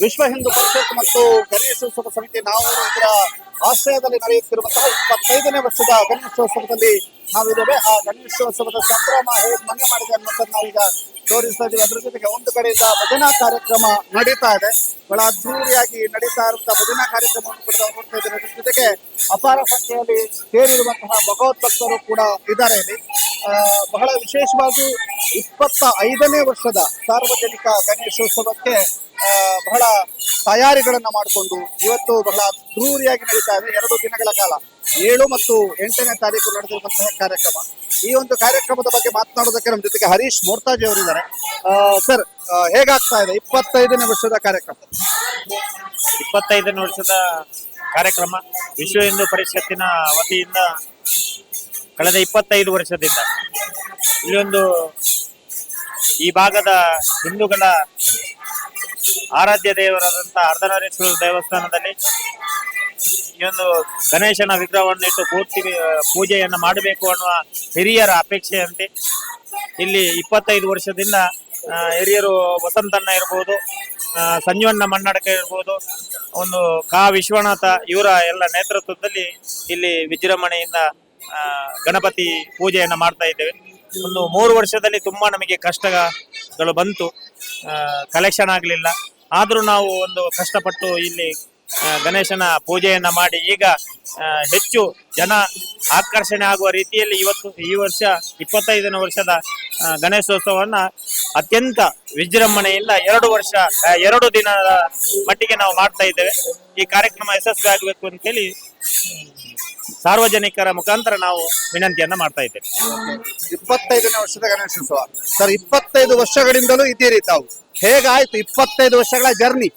ವಿಶ್ವ ಹಿಂದೂ ಪರಿಷತ್ ಮತ್ತು ಗಣೇಶೋತ್ಸವ ಸಮಿತಿ ನಾವು ಇದರ ಆಶ್ರಯದಲ್ಲಿ ನಡೆಯುತ್ತಿರುವಂತಹ ಇಪ್ಪತ್ತೈದನೇ ವರ್ಷದ ಗಣೇಶೋತ್ಸವದಲ್ಲಿ ನಾವಿದ್ದೇವೆ. ಆ ಗಣೇಶೋತ್ಸವದ ಸಂಭ್ರಮ ಹೇಗೆ ಮನೆ ಮಾಡಿದೆ ಅನ್ನೋದನ್ನ ನಾವೀಗ ತೋರಿಸ್ತಾ ಇದ್ದೀವಿ ಅದ್ರ ಜೊತೆಗೆ ಒಂದು ಕಡೆಯಿಂದ ಭಜನಾ ಕಾರ್ಯಕ್ರಮ ನಡೀತಾ ಇದೆ. ಬಹಳ ಅದ್ಧೂರಿಯಾಗಿ ನಡೀತಾ ಇರುವಂತಹ ಭಜನಾ ಕಾರ್ಯಕ್ರಮವನ್ನು ಕೂಡ ನೋಡ್ತಾ ಇದ್ದೇವೆ. ಅದ್ರ ಜೊತೆಗೆ ಅಪಾರ ಸಂಖ್ಯೆಯಲ್ಲಿ ಸೇರಿರುವಂತಹ ಭಗವದ್ಭಕ್ತರು ಕೂಡ ಇದ್ದಾರೆ ಇಲ್ಲಿ. ಬಹಳ ವಿಶೇಷವಾಗಿ ಇಪ್ಪತ್ತ ಐದನೇ ವರ್ಷದ ಸಾರ್ವಜನಿಕ ಗಣೇಶೋತ್ಸವಕ್ಕೆ ಬಹಳ ತಯಾರಿಗಳನ್ನ ಮಾಡಿಕೊಂಡು ಇವತ್ತು ಬಹಳ ಅದ್ಧೂರಿಯಾಗಿ ನಡೀತಾ ಇದೆ. ಎರಡು ದಿನಗಳ ಕಾಲ. ಏಳು ಮತ್ತು ಎಂಟನೇ ತಾರೀಕು ನಡೆದಿರುವಂತಹ ಕಾರ್ಯಕ್ರಮ. ಈ ಒಂದು ಕಾರ್ಯಕ್ರಮದ ಬಗ್ಗೆ ಮಾತನಾಡೋದಕ್ಕೆ ನಮ್ಮ ಜೊತೆಗೆ ಹರೀಶ್ ಮೋರ್ತಾಜಿ ಅವರಿದ್ದಾರೆ. ಸರ್ ಹೇಗಾಗ್ತಾ ಇದೆ? ಇಪ್ಪತ್ತೈದನೇ ವರ್ಷದ ಕಾರ್ಯಕ್ರಮ. ಇಪ್ಪತ್ತೈದನೇ ವರ್ಷದ ಕಾರ್ಯಕ್ರಮ. ವಿಶ್ವ ಹಿಂದೂ ಪರಿಷತ್ತಿನ ವತಿಯಿಂದ ಕಳೆದ ಇಪ್ಪತ್ತೈದು ವರ್ಷದಿಂದ ಒಂದು ಈ ಭಾಗದ ಹಿಂದೂಗಳ ಆರಾಧ್ಯ ದೇವರಾದಂಥ ಅರ್ಧನಾರೇಶ್ವರ ದೇವಸ್ಥಾನದಲ್ಲಿ ಈ ಒಂದು ಗಣೇಶನ ವಿಗ್ರಹವನ್ನು ಇಟ್ಟು ಪೂರ್ತಿ ಪೂಜೆಯನ್ನು ಮಾಡಬೇಕು ಅನ್ನುವ ಹಿರಿಯರ ಅಪೇಕ್ಷೆಯಂತೆ ಇಲ್ಲಿ ಇಪ್ಪತ್ತೈದು ವರ್ಷದಿಂದ ಹಿರಿಯರು ವಸಂತಣ್ಣ ಇರ್ಬೋದು ಸಂಜೀವಣ್ಣ ಮಣ್ಣಡಕ ಇರ್ಬೋದು, ಒಂದು ಕಾ. ವಿಶ್ವನಾಥ ಇವರ ಎಲ್ಲ ನೇತೃತ್ವದಲ್ಲಿ ಇಲ್ಲಿ ವಿಜೃಂಭಣೆಯಿಂದ ಗಣಪತಿ ಪೂಜೆಯನ್ನು ಮಾಡ್ತಾ ಇದ್ದೇವೆ. ಒಂದು ಮೂರು ವರ್ಷದಲ್ಲಿ ತುಂಬಾ ನಮಗೆ ಕಷ್ಟಗಳು ಬಂತು. ಕಲೆಕ್ಷನ್ ಆಗಲಿಲ್ಲ. ಆದರೂ ನಾವು ಒಂದು ಕಷ್ಟಪಟ್ಟು ಇಲ್ಲಿ ಗಣೇಶನ ಪೂಜೆಯನ್ನ ಮಾಡಿ ಈಗ ಹೆಚ್ಚು ಜನ ಆಕರ್ಷಣೆ ಆಗುವ ರೀತಿಯಲ್ಲಿ ಇವತ್ತು ಈ ವರ್ಷ ಇಪ್ಪತ್ತೈದನೇ ವರ್ಷದ ಗಣೇಶೋತ್ಸವವನ್ನ ಅತ್ಯಂತ ವಿಜೃಂಭಣೆಯಿಂದ ಎರಡು ವರ್ಷ ಎರಡು ದಿನದ ಮಟ್ಟಿಗೆ ನಾವು ಮಾಡ್ತಾ ಇದ್ದೇವೆ. ಈ ಕಾರ್ಯಕ್ರಮ ಯಶಸ್ವಿ ಆಗಬೇಕು ಅಂತ ಹೇಳಿ ಸಾರ್ವಜನಿಕರ ಮುಖಾಂತರ ನಾವು ವಿನಂತಿಯನ್ನ ಮಾಡ್ತಾ ಇದ್ದೇವೆ. ಇಪ್ಪತ್ತೈದನೇ ವರ್ಷದ ಗಣೇಶೋತ್ಸವ. ಸರ್, ಇಪ್ಪತ್ತೈದು ವರ್ಷಗಳಿಂದಲೂ ಇದ್ದೀರಿ ತಾವು. ಹೇಗಾಯ್ತು ಇಪ್ಪತ್ತೈದು ವರ್ಷಗಳ ಜರ್ನಿ?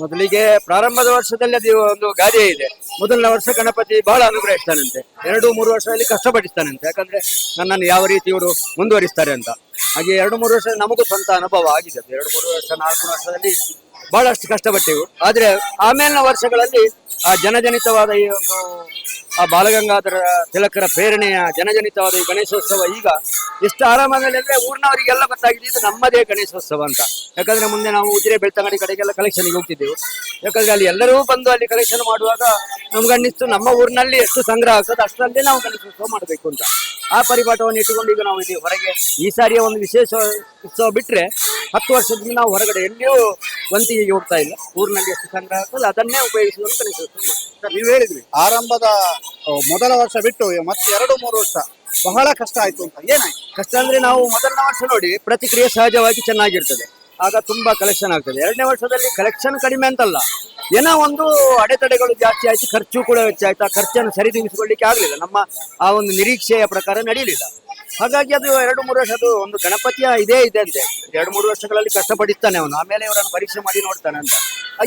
ಮೊದಲಿಗೆ ಪ್ರಾರಂಭದ ವರ್ಷದಲ್ಲಿ ಅದು ಒಂದು ಗಾದೆ ಇದೆ. ಮೊದಲನೇ ವರ್ಷ ಗಣಪತಿ ಬಹಳ ಅನುಗ್ರಹಿಸ್ತಾನಂತೆ. ಎರಡು, ಮೂರು ವರ್ಷದಲ್ಲಿ ಕಷ್ಟಪಡಿಸ್ತಾನಂತೆ ಯಾಕಂದ್ರೆ ನನ್ನನ್ನು ಯಾವ ರೀತಿ ಇವರು ಮುಂದುವರಿಸ್ತಾರೆ ಅಂತ. ಹಾಗೆ ಎರಡು, ಮೂರು ವರ್ಷ ನಮಗೂ ಸ್ವಂತ ಅನುಭವ ಆಗಿದೆ. ಎರಡು, ಮೂರು ವರ್ಷ, ನಾಲ್ಕು ವರ್ಷದಲ್ಲಿ ಬಹಳಷ್ಟು ಕಷ್ಟಪಟ್ಟೆವು. ಆದ್ರೆ ಆಮೇಲಿನ ವರ್ಷಗಳಲ್ಲಿ ಆ ಜನಜನಿತವಾದ ಈ ಒಂದು ಆ ಬಾಲಗಂಗಾಧರ ತಿಲಕರ ಪ್ರೇರಣೆಯ ಜನಜನಿತವಾದ ಈ ಗಣೇಶೋತ್ಸವ ಈಗ ಎಷ್ಟು ಆರಾಮಾಗಲಿ ಅಂದ್ರೆ ಊರಿನವರಿಗೆಲ್ಲ ಗೊತ್ತಾಗಿದೆ, ಇದು ನಮ್ಮದೇ ಗಣೇಶೋತ್ಸವ ಅಂತ. ಯಾಕಂದ್ರೆ ಮುಂದೆ ನಾವು ಉಜಿರೆ ಬೆಳ್ತಂಗಡಿ ಕಡೆಗೆಲ್ಲ ಕಲೆಕ್ಷನ್ಗೆ ಹೋಗ್ತಿದ್ದೆವು. ಯಾಕಂದ್ರೆ ಅಲ್ಲಿ ಎಲ್ಲರೂ ಬಂದು ಅಲ್ಲಿ ಕಲೆಕ್ಷನ್ ಮಾಡುವಾಗ ನಮ್ಗೆ ಅನ್ನಿಸ್ತು ನಮ್ಮ ಊರಿನಲ್ಲಿ ಎಷ್ಟು ಸಂಗ್ರಹ ಆಗ್ತದೆ ಅಷ್ಟರಲ್ಲೇ ನಾವು ಗಣೇಶೋತ್ಸವ ಮಾಡಬೇಕು ಅಂತ. ಆ ಪರಿಪಾಠವನ್ನು ಇಟ್ಟುಕೊಂಡು ಈಗ ನಾವು ಇಲ್ಲಿ ಹೊರಗೆ ಈ ಸಾರಿಯ ಒಂದು ವಿಶೇಷ ಉತ್ಸವ ಬಿಟ್ಟರೆ ಹತ್ತು ವರ್ಷದಿಂದ ನಾವು ಹೊರಗಡೆ ಎಲ್ಲಿಯೂ ವಂತಿಗೆ ಹೋಗ್ತಾ ಇಲ್ಲ. ಊರಿನಲ್ಲಿ ಎಷ್ಟು ಸಂಗ್ರಹ ಆಗ್ತದೆ ಅದನ್ನೇ ಉಪಯೋಗಿಸಿಕೊಂಡು ಗಣೇಶೋತ್ಸವ ನೀವು ಹೇಳಿದ್ರಿ, ಆರಂಭದ ಮೊದಲ ವರ್ಷ ಬಿಟ್ಟು ಮತ್ತೆ ಎರಡು, ಮೂರು ವರ್ಷ ಬಹಳ ಕಷ್ಟ ಆಯ್ತು ಅಂತ. ಏನಾಯ್ತು? ಕಷ್ಟ ಅಂದ್ರೆ ನಾವು ಮೊದಲನೇ ವರ್ಷ ನೋಡಿ ಪ್ರತಿಕ್ರಿಯೆ ಸಹಜವಾಗಿ ಚೆನ್ನಾಗಿರ್ತದೆ. ಆಗ ತುಂಬಾ ಕಲೆಕ್ಷನ್ ಆಗ್ತದೆ. ಎರಡನೇ ವರ್ಷದಲ್ಲಿ ಕಲೆಕ್ಷನ್ ಕಡಿಮೆ ಅಂತಲ್ಲ. ಏನೋ ಒಂದು ಅಡೆತಡೆಗಳು ಜಾಸ್ತಿ ಆಯ್ತು, ಖರ್ಚು ಕೂಡ ಹೆಚ್ಚಾಯ್ತು ಆ ಖರ್ಚನ್ನು ಸರಿದೂಗಿಸಿಕೊಳ್ಳಿಕ್ಕೆ ಆಗಲಿಲ್ಲ. ನಮ್ಮ ಆ ಒಂದು ನಿರೀಕ್ಷೆಯ ಪ್ರಕಾರ ನಡೀಲಿಲ್ಲ. ಹಾಗಾಗಿ ಅದು ಎರಡು, ಮೂರು ವರ್ಷ ಅದು ಒಂದು ಗಣಪತಿಯ ಇದೇ ಇದೆ ಅಂತೆ. ಎರಡು, ಮೂರು ವರ್ಷಗಳಲ್ಲಿ ಕಷ್ಟಪಡಿಸ್ತಾನೆ ಅವನು. ಆಮೇಲೆ ಇವರನ್ನು ಪರೀಕ್ಷೆ ಮಾಡಿ ನೋಡ್ತಾನೆ ಅಂತ.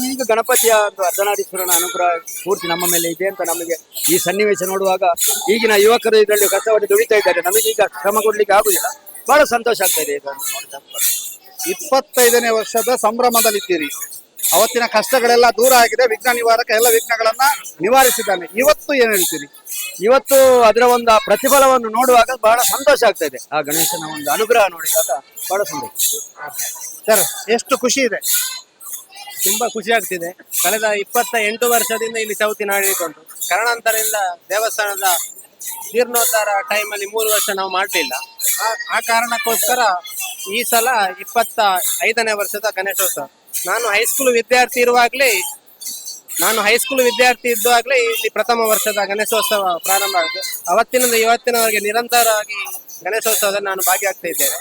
ಈಗ ಗಣಪತಿಯ ಒಂದು ಅರ್ಧನಾರೀಶ್ವರನ ಅನುಗ್ರಹ ಪೂರ್ತಿ ನಮ್ಮ ಮೇಲೆ ಇದೆ ಅಂತ ನಮಗೆ ಈ ಸನ್ನಿವೇಶ ನೋಡುವಾಗ ಈಗಿನ ಯುವಕರು ಇದರಲ್ಲಿ ಕಷ್ಟಪಟ್ಟು ದುಡಿತಾ ಇದ್ದಾರೆ. ನಮಗೆ ಈಗ ಶ್ರಮ ಕೊಡ್ಲಿಕ್ಕೆ ಆಗುದಿಲ್ಲ. ಬಹಳ ಸಂತೋಷ ಆಗ್ತಾ ಇದೆ ಇದನ್ನು. ಇಪ್ಪತ್ತೈದನೇ ವರ್ಷದ ಸಂಭ್ರಮದಲ್ಲಿದ್ದೀರಿ. ಅವತ್ತಿನ ಕಷ್ಟಗಳೆಲ್ಲ ದೂರ ಆಗಿದೆ. ವಿಘ್ನ ನಿವಾರಕ ಎಲ್ಲ ವಿಘ್ನಗಳನ್ನ ನಿವಾರಿಸಿದ್ದಾನೆ. ಇವತ್ತು ಏನ್ ಹೇಳ್ತೀರಿ? ಇವತ್ತು ಅದರ ಒಂದು ಆ ಪ್ರತಿಫಲವನ್ನು ನೋಡುವಾಗ ಬಹಳ ಸಂತೋಷ ಆಗ್ತಾ ಇದೆ. ಆ ಗಣೇಶನ ಒಂದು ಅನುಗ್ರಹ ನೋಡಿದಾಗ ಬಹಳ ಸಂತೋಷ. ಸರ್ ಎಷ್ಟು ಖುಷಿ ಇದೆ. ತುಂಬಾ ಖುಷಿ ಆಗ್ತಿದೆ. ಕಳೆದ ಇಪ್ಪತ್ತ ಎಂಟು ವರ್ಷದಿಂದ ಇಲ್ಲಿ ಚೌತಿ ನಾಡಿಕೊಂಡು ಕಾರಣಾಂತರದಿಂದ ದೇವಸ್ಥಾನದ ಜೀರ್ಣೋದ್ಧಾರ ಟೈಮಲ್ಲಿ ಮೂರು ವರ್ಷ ನಾವು ಮಾಡಲಿಲ್ಲ. ಆ ಕಾರಣಕ್ಕೋಸ್ಕರ ಈ ಸಲ ಇಪ್ಪತ್ತ ಐದನೇ ವರ್ಷದ ಗಣೇಶೋತ್ಸವ. ನಾನು ಹೈಸ್ಕೂಲ್ ವಿದ್ಯಾರ್ಥಿ ಇರುವಾಗಲೇ, ನಾನು ಹೈಸ್ಕೂಲ್ ವಿದ್ಯಾರ್ಥಿ ಇದ್ದಾಗಲೇ ಇಲ್ಲಿ ಪ್ರಥಮ ವರ್ಷದ ಗಣೇಶೋತ್ಸವ ಪ್ರಾರಂಭ ಆಗಿದೆ. ಅವತ್ತಿನಿಂದ ಇವತ್ತಿನವರೆಗೆ ನಿರಂತರವಾಗಿ ಗಣೇಶೋತ್ಸವದಲ್ಲಿ ನಾನು ಭಾಗಿಯಾಗ್ತಾ ಇದ್ದೇನೆ.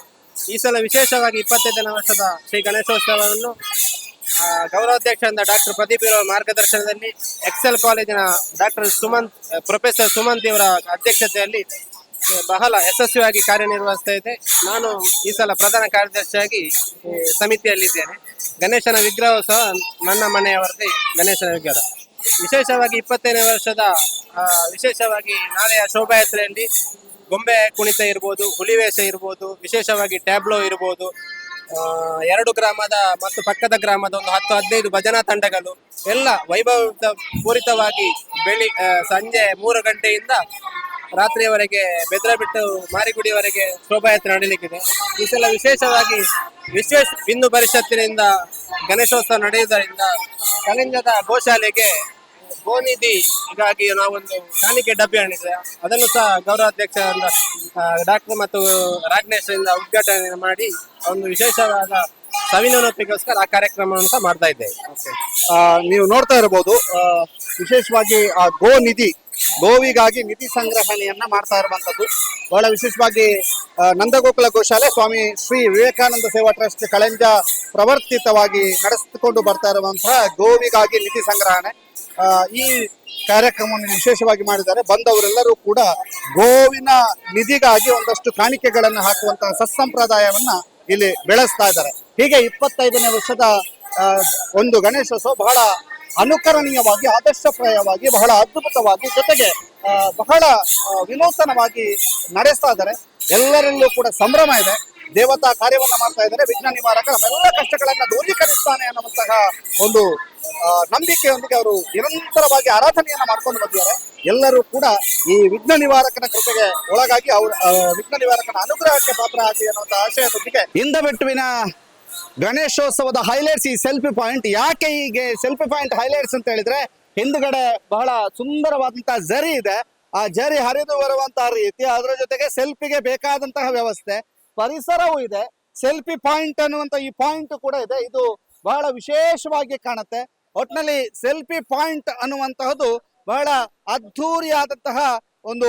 ಈ ಸಲ ವಿಶೇಷವಾಗಿ ಇಪ್ಪತ್ತೈದನೇ ವರ್ಷದ ಶ್ರೀ ಗಣೇಶೋತ್ಸವವನ್ನು ಆ, ಗೌರವಾಧ್ಯಕ್ಷರಾದ ಡಾಕ್ಟರ್ ಪ್ರದೀಪ್ ಇರುವ ಮಾರ್ಗದರ್ಶನದಲ್ಲಿ ಎಕ್ಸೆಲ್ ಕಾಲೇಜಿನ ಡಾಕ್ಟರ್ ಸುಮಂತ್ ಪ್ರೊಫೆಸರ್ ಸುಮಂತ್ ಇವರ ಅಧ್ಯಕ್ಷತೆಯಲ್ಲಿ ಬಹಳ ಯಶಸ್ವಿಯಾಗಿ ಕಾರ್ಯನಿರ್ವಹಿಸ್ತಾ ಇದೆ. ನಾನು ಈ ಸಲ ಪ್ರಧಾನ ಕಾರ್ಯದರ್ಶಿಯಾಗಿ ಸಮಿತಿಯಲ್ಲಿದ್ದೇನೆ. ಗಣೇಶನ ವಿಗ್ರಹೋತ್ಸವ ನನ್ನ ಮನೆಯವರದೇ ಗಣೇಶನ ವಿಗ್ರಹ. ವಿಶೇಷವಾಗಿ ಇಪ್ಪತ್ತೈದನೇ ವರ್ಷದ ವಿಶೇಷವಾಗಿ ನಾಳೆಯ ಶೋಭಾಯಾತ್ರೆಯಲ್ಲಿ ಗೊಂಬೆ ಕುಣಿತ ಇರ್ಬೋದು ಹುಲಿವೇಷ ಇರ್ಬೋದು ವಿಶೇಷವಾಗಿ ಟ್ಯಾಬ್ಲೋ ಇರ್ಬೋದು ಎರಡು ಗ್ರಾಮದ ಮತ್ತು ಪಕ್ಕದ ಗ್ರಾಮದ ಒಂದು ಹತ್ತು ಹದಿನೈದು ಭಜನಾ ತಂಡಗಳು ಎಲ್ಲ ವೈಭವ ಪೂರಿತವಾಗಿ ಬೆಳಿ ಸಂಜೆ ಮೂರು ಗಂಟೆಯಿಂದ ರಾತ್ರಿಯವರೆಗೆ ಬೆದ್ರ ಬಿಟ್ಟು ಮಾರಿಗುಡಿಯವರೆಗೆ ಶೋಭಾಯಾತ್ರೆ ನಡೀಲಿಕ್ಕಿದೆ. ಈ ಸಲ ವಿಶೇಷವಾಗಿ ವಿಶ್ವೇಶ್ ಹಿಂದೂ ಪರಿಷತ್ತಿನಿಂದ ಗಣೇಶೋತ್ಸವ ನಡೆಯುವುದರಿಂದ ಕಲಿಂಗದ ಗೋಶಾಲೆಗೆ ಗೋನಿಧಿ ಹೀಗಾಗಿ ನಾವೊಂದು ಕಾಣಿಕೆ ಡಬ್ಬಿ ಹಣಿದ್ರೆ ಅದನ್ನು ಸಹ ಗೌರವಾಧ್ಯಕ್ಷ ಡಾಕ್ಟರ್ ಮತ್ತು ರಾಜ್ನೇಶ್ ಇಂದ ಉದ್ಘಾಟನೆ ಮಾಡಿ, ಒಂದು ವಿಶೇಷವಾದ ಸವಿನೋನ್ನತಿಗೋಸ್ಕರ ಆ ಕಾರ್ಯಕ್ರಮವನ್ನು ಸಹ ಮಾಡ್ತಾ ಇದ್ದೇವೆ. ನೀವು ನೋಡ್ತಾ ಇರಬಹುದು ವಿಶೇಷವಾಗಿ ಆ ಗೋ ನಿಧಿ ಗೋವಿಗಾಗಿ ನಿಧಿ ಸಂಗ್ರಹಣೆಯನ್ನ ಮಾಡ್ತಾ ಇರುವಂತದ್ದು. ಬಹಳ ವಿಶೇಷವಾಗಿ ನಂದಗೋಕುಲ ಗೋಶಾಲೆ ಸ್ವಾಮಿ ಶ್ರೀ ವಿವೇಕಾನಂದ ಸೇವಾ ಟ್ರಸ್ಟ್ ಕಳೆಂಜ ಪ್ರವರ್ತಿತವಾಗಿ ನಡೆಸಿಕೊಂಡು ಬರ್ತಾ ಇರುವಂತಹ ಗೋವಿಗಾಗಿ ನಿಧಿ ಸಂಗ್ರಹಣೆ. ಈ ಕಾರ್ಯಕ್ರಮವನ್ನು ವಿಶೇಷವಾಗಿ ಮಾಡಿದ್ದಾರೆ. ಬಂದವರೆಲ್ಲರೂ ಕೂಡ ಗೋವಿನ ನಿಧಿಗಾಗಿ ಒಂದಷ್ಟು ಕಾಣಿಕೆಗಳನ್ನು ಹಾಕುವಂತಹ ಸತ್ಸಂಪ್ರದಾಯವನ್ನ ಇಲ್ಲಿ ಬೆಳೆಸ್ತಾ ಇದ್ದಾರೆ. ಹೀಗೆ ಇಪ್ಪತ್ತೈದನೇ ವರ್ಷದ ಒಂದು ಗಣೇಶೋತ್ಸವ ಬಹಳ ಅನುಕರಣೀಯವಾಗಿ, ಆದರ್ಶಪ್ರಾಯವಾಗಿ, ಬಹಳ ಅದ್ಭುತವಾಗಿ ಜೊತೆಗೆ ಬಹಳ ವಿನೂತನವಾಗಿ ನಡೆಸ್ತಾ ಇದ್ದಾರೆ. ಎಲ್ಲರಲ್ಲೂ ಕೂಡ ಸಂಭ್ರಮ ಇದೆ. ದೇವತಾ ಕಾರ್ಯವನ್ನು ಮಾಡ್ತಾ ಇದ್ದಾರೆ. ವಿಘ್ನ ನಿವಾರಕ ನಮ್ಮೆಲ್ಲ ಕಷ್ಟಗಳನ್ನ ದೂರೀಕರಿಸ್ತಾನೆ ಅನ್ನುವಂತಹ ಒಂದು ನಂಬಿಕೆಯೊಂದಿಗೆ ಅವರು ನಿರಂತರವಾಗಿ ಆರಾಧನೆಯನ್ನ ಮಾಡ್ಕೊಂಡು ಬಂದಿದ್ದಾರೆ. ಎಲ್ಲರೂ ಕೂಡ ಈ ವಿಘ್ನ ನಿವಾರಕನ ಕೃಪೆಗೆ ಒಳಗಾಗಿ ಅವರು ವಿಘ್ನ ನಿವಾರಕನ ಅನುಗ್ರಹಕ್ಕೆ ಪಾತ್ರ ಆಗಿ ಅನ್ನುವಂತಹ ಆಶಯದೊಂದಿಗೆ ಇಂದ ಬೆಟ್ಟುವಿನ ಗಣೇಶೋತ್ಸವದ ಹೈಲೈಟ್ಸ್ ಈ ಸೆಲ್ಫಿ ಪಾಯಿಂಟ್ ಯಾಕೆ ಹೀಗೆ ಸೆಲ್ಫಿ ಪಾಯಿಂಟ್ ಹೈಲೈಟ್ಸ್ ಅಂತ ಹೇಳಿದ್ರೆ, ಹಿಂದ್ಗಡೆ ಬಹಳ ಸುಂದರವಾದಂತಹ ಜರಿ ಇದೆ. ಆ ಜರಿ ಹರಿದು ಬರುವಂತಹ ರೀತಿ, ಅದರ ಜೊತೆಗೆ ಸೆಲ್ಫಿಗೆ ಬೇಕಾದಂತಹ ವ್ಯವಸ್ಥೆ, ಪರಿಸರವೂ ಇದೆ. ಸೆಲ್ಫಿ ಪಾಯಿಂಟ್ ಅನ್ನುವಂತ ಈ ಪಾಯಿಂಟ್ ಕೂಡ ಇದೆ. ಇದು ಬಹಳ ವಿಶೇಷವಾಗಿ ಕಾಣುತ್ತೆ. ಒಟ್ನಲ್ಲಿ ಸೆಲ್ಫಿ ಪಾಯಿಂಟ್ ಅನ್ನುವಂತಹದ್ದು ಬಹಳ ಅದ್ಧೂರಿಯಾದಂತಹ ಒಂದು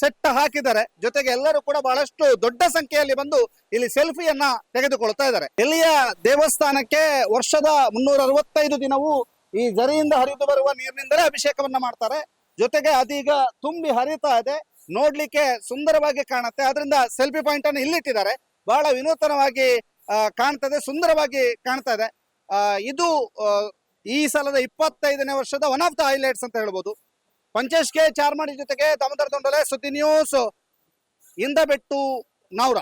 ಸೆಟ್ ಹಾಕಿದ್ದಾರೆ. ಜೊತೆಗೆ ಎಲ್ಲರೂ ಕೂಡ ಬಹಳಷ್ಟು ದೊಡ್ಡ ಸಂಖ್ಯೆಯಲ್ಲಿ ಬಂದು ಇಲ್ಲಿ ಸೆಲ್ಫಿಯನ್ನ ತೆಗೆದುಕೊಳ್ತಾ ಇದ್ದಾರೆ. ಇಲ್ಲಿಯ ದೇವಸ್ಥಾನಕ್ಕೆ ವರ್ಷದ ಮುನ್ನೂರ ಅರವತ್ತೈದು ದಿನವೂ ಈ ಜರಿಯಿಂದ ಹರಿದು ಬರುವ ನೀರಿನಿಂದಲೇ ಅಭಿಷೇಕವನ್ನ ಮಾಡ್ತಾರೆ. ಜೊತೆಗೆ ಅದೀಗ ತುಂಬಿ ಹರಿತಾ ಇದೆ. ನೋಡ್ಲಿಕ್ಕೆ ಸುಂದರವಾಗಿ ಕಾಣುತ್ತೆ. ಅದರಿಂದ ಸೆಲ್ಫಿ ಪಾಯಿಂಟ್ ಅನ್ನು ಇಲ್ಲಿಟ್ಟಿದ್ದಾರೆ. ಬಹಳ ವಿನೂತನವಾಗಿ ಕಾಣ್ತದೆ, ಸುಂದರವಾಗಿ ಕಾಣ್ತಾ ಇದೆ. ಇದು ಈ ಸಲದ ಇಪ್ಪತ್ತೈದನೇ ವರ್ಷದ ಒನ್ ಆಫ್ ದ ಹೈಲೈಟ್ಸ್ ಅಂತ ಹೇಳ್ಬೋದು. ಪಂಚೇಶ್ ಕೆ ಚಾರ್ಮಾಡಿ ಜೊತೆಗೆ ದಾಮೋದರ ದೊಂಡಲೆ ಸುದ್ದಿ ನ್ಯೂಸ್ ಇಂದ ಬೆಟ್ಟು ನಾವ್ರ